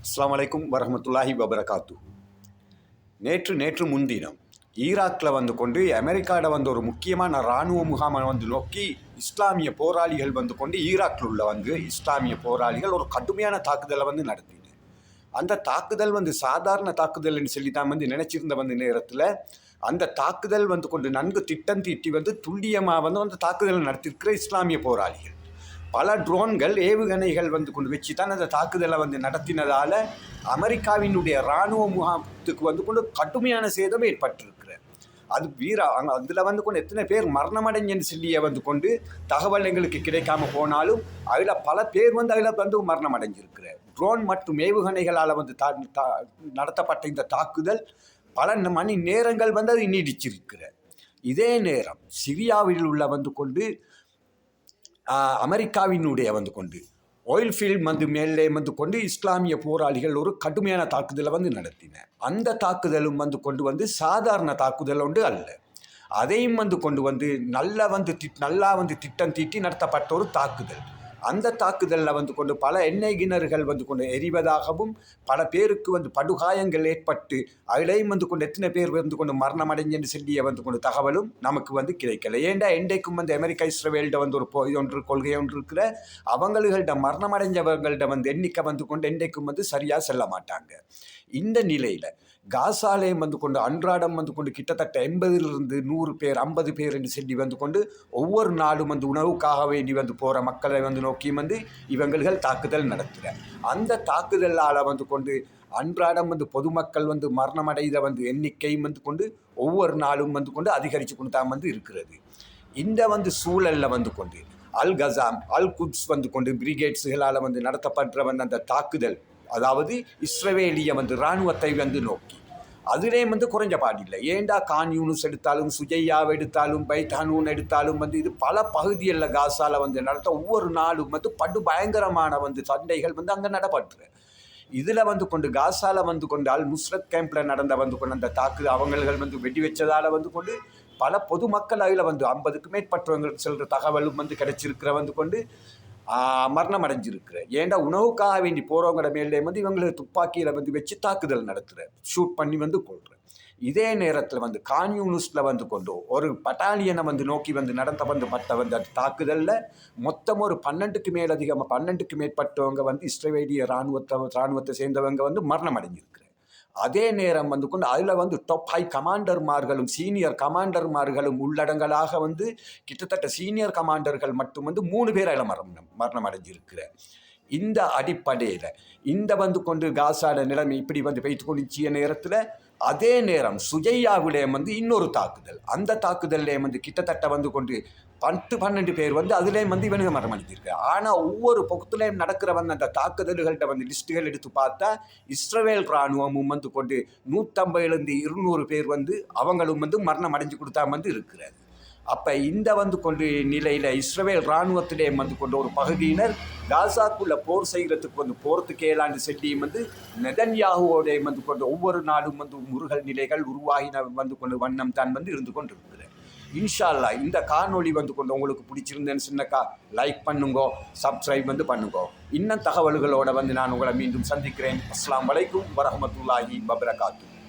அஸ்லாம் வலைக்கும் வரமத்துல்லாஹி வபரகாத்து நேற்று நேற்று முன்தினம் ஈராக்கில் வந்து கொண்டு அமெரிக்காவில் வந்து ஒரு முக்கியமான இராணுவ முகாமை வந்து நோக்கி இஸ்லாமிய போராளிகள் வந்து கொண்டு ஈராக்கில் உள்ள வந்து இஸ்லாமிய போராளிகள் ஒரு கடுமையான தாக்குதலை வந்து நடத்தின அந்த தாக்குதல் வந்து சாதாரண தாக்குதல்னு சொல்லி தான் வந்து நினைச்சிருந்த வந்து நேரத்தில் அந்த தாக்குதல் வந்து கொண்டு நன்கு திட்டம் தீட்டி வந்து துல்லியமாக வந்து அந்த தாக்குதல் நடத்தியிருக்கிற இஸ்லாமிய போராளிகள். பல ட்ரோன்கள் ஏவுகணைகள் வந்து கொண்டு வச்சு தான் அந்த தாக்குதலை வந்து நடத்தினதால் அமெரிக்காவினுடைய இராணுவ முகாமத்துக்கு வந்து கொண்டு கடுமையான சேதம் ஏற்பட்டிருக்கிற அது வீரா அங்கே அதில் வந்து கொண்டு எத்தனை பேர் மரணமடைஞ்சன் சொல்லிய வந்து கொண்டு தகவல் எங்களுக்கு கிடைக்காம போனாலும் அதில் பல பேர் வந்து அதில் வந்து மரணம் அடைஞ்சிருக்கிற ட்ரோன் மற்றும் ஏவுகணைகளால் வந்து தா தா- நடத்தப்பட்ட இந்த தாக்குதல் பல மணி நேரங்கள் வந்து அது நீடிச்சிருக்கிற இதே நேரம் சிரியாவில் உள்ள வந்து கொண்டு அமெரிக்காவினுடைய வந்து கொண்டு ஆயில் ஃபீல்ட் வந்து மேலே வந்து கொண்டு இஸ்லாமிய போராளிகள் ஒரு கடுமையான தாக்குதலை வந்து நடத்தின. அந்த தாக்குதலும் வந்து கொண்டு வந்து சாதாரண தாக்குதல் ஒன்று அல்ல. அதையும் வந்து கொண்டு வந்து நல்லா வந்து திட் நல்லா வந்து திட்டம் தீட்டி நடத்தப்பட்ட ஒரு தாக்குதல். அந்த தாக்குதலில் வந்து கொண்டு பல எண்ணெய் கிணறுகள் வந்து கொண்டு எரிவதாகவும் பல பேருக்கு வந்து படுகாயங்கள் ஏற்பட்டு அதிலேயும் வந்து கொண்டு எத்தனை பேர் வந்து கொண்டு மரணம் அடைஞ்சு சொல்லிய வந்து கொண்டு தகவலும் நமக்கு வந்து கிடைக்கல. ஏண்டா என்றைக்கும் வந்து அமெரிக்கா இஸ்ரேவேல்கிட்ட வந்து ஒரு பொ இது ஒன்று கொள்கை ஒன்று இருக்கிற அவங்கள்கிட்ட மரணம் அடைஞ்சவங்கள்ட்ட வந்து எண்ணிக்கை வந்து கொண்டு என்றைக்கும் வந்து சரியாக செல்ல மாட்டாங்க. இந்த நிலையில் காசாலயம் வந்து கொண்டு அன்றாடம் வந்து கொண்டு கிட்டத்தட்ட எண்பதிலிருந்து நூறு பேர் ஐம்பது பேர் என்று சொல்லி வந்து கொண்டு ஒவ்வொரு நாடும் வந்து உணவுக்காக வேண்டி வந்து போகிற மக்களை வந்து நோக்கி வந்து இவங்கள்கள் தாக்குதல் நடத்துகிற அந்த தாக்குதலால் வந்து கொண்டு அன்றாடம் வந்து பொதுமக்கள் வந்து மரணமடைத வந்து எண்ணிக்கையும் வந்து கொண்டு ஒவ்வொரு நாளும் வந்து கொண்டு அதிகரித்து கொண்டு தான் வந்து இருக்கிறது. இந்த வந்து சூழலில் வந்து கொண்டு அல் கசாம் அல் குட்ஸ் வந்து கொண்டு பிரிகேட்ஸுகளால் வந்து நடத்தப்படுற வந்து அந்த தாக்குதல் அதாவது இஸ்ரவேலிய வந்து இராணுவத்தை வந்து நோக்கி. அதுலேயும் வந்து குறைஞ்ச பாடில்லை ஏண்டா கான் யூனுஸ் எடுத்தாலும் சுஜையாவை எடுத்தாலும் பைத்தானூன் எடுத்தாலும் வந்து இது பல பகுதிகளில் காசால வந்து நடத்த ஒவ்வொரு நாளும் வந்து படு பயங்கரமான வந்து சண்டைகள் வந்து அங்கே நடப்படுது இதில் வந்து கொண்டு காசால வந்து கொண்டால் முஸ்ரத் கேம்பில் நடந்த வந்து கொண்டு அந்த தாக்கு அவங்கள் வந்து வெட்டி வச்சதால் வந்து கொண்டு பல பொதுமக்கள் அதில் வந்து ஐம்பதுக்கு மேற்பட்டவங்க செல்கிற தகவலும் வந்து கிடைச்சிருக்கிற வந்து கொண்டு மரணம் அடைஞ்சிருக்கிற ஏன்டா உணவுக்காக வேண்டி போகிறவங்கள மேலே வந்து இவங்களை துப்பாக்கியில் வந்து வச்சு தாக்குதல் நடத்துகிற ஷூட் பண்ணி வந்து கொள்கிற இதே நேரத்தில் வந்து கான்யூனிஸ்டில் வந்து கொண்டு ஒரு பட்டாலியனை வந்து நோக்கி வந்து நடந்த வந்து பட்ட வந்து அந்த தாக்குதலில். மொத்தம் ஒரு பன்னெண்டுக்கு மேல் அதிகமாக பன்னெண்டுக்கு மேற்பட்டவங்க வந்து இஸ்ரேலிய இராணுவத்தை இராணுவத்தை சேர்ந்தவங்க வந்து மரணம் அடைஞ்சிருக்கு அதே நேரம் வந்து கொண்டு அதில் வந்து டாப் ஹை கமாண்டர்மார்களும் சீனியர் கமாண்டர்மார்களும் உள்ளடங்கலாக வந்து கிட்டத்தட்ட சீனியர் கமாண்டர்கள் மட்டும் வந்து மூணு பேர் அதில் மரணம் மரணம் அடைஞ்சிருக்கிற இந்த அடிப்படையில் இந்த வந்து கொண்டு காசாட நிலைமை இப்படி வந்து வைத்து கொண்டிச்சிய நேரத்தில் அதே நேரம் சுஜையாவிலே வந்து இன்னொரு தாக்குதல். அந்த தாக்குதல்லே வந்து கிட்டத்தட்ட வந்து கொண்டு பத்து பன்னெண்டு பேர் வந்து அதுலேயும் வந்து இவனுங்க மரம் அடிச்சிருக்கு ஆனால் ஒவ்வொரு பக்கத்துலேயும் நடக்கிற வந்து அந்த தாக்குதல்கள்கிட்ட வந்து லிஸ்ட்டுகள் எடுத்து பார்த்தா இஸ்ரவேல் இராணுவமும் வந்து கொண்டு நூற்றம்பதுலேருந்து இருநூறு பேர் வந்து அவங்களும் வந்து மரணம் அடைஞ்சு கொடுத்தா வந்து இருக்கிறது. அப்போ இந்த வந்து கொண்டு நிலையில் இஸ்ரேல் இராணுவத்திலே வந்து கொண்ட ஒரு பகுதியினர் காசாக்குள்ளே போர் செய்கிறதுக்கு வந்து போகிறதுக்கு ஏழாண்டு செல்லியும் வந்து நெதன்யாகுவோடைய வந்து கொண்டு ஒவ்வொரு நாளும் வந்து முருகல் நிலைகள் உருவாகின வந்து கொண்டு வண்ணம் தான் வந்து இருந்து கொண்டு இருக்குது இன்ஷா அல்லாஹ் இந்த காணொளி வந்து கொண்டு உங்களுக்கு பிடிச்சிருந்தேன்னு சின்னக்கா லைக் பண்ணுங்கோ சப்ஸ்கிரைப் வந்து பண்ணுங்கோ. இன்னும் தகவல்களோட வந்து நான் உங்களை மீண்டும் சந்திக்கிறேன். அஸ்லாம் வலைக்கும் வரமத்துல்லாஹி வபரகாத்து.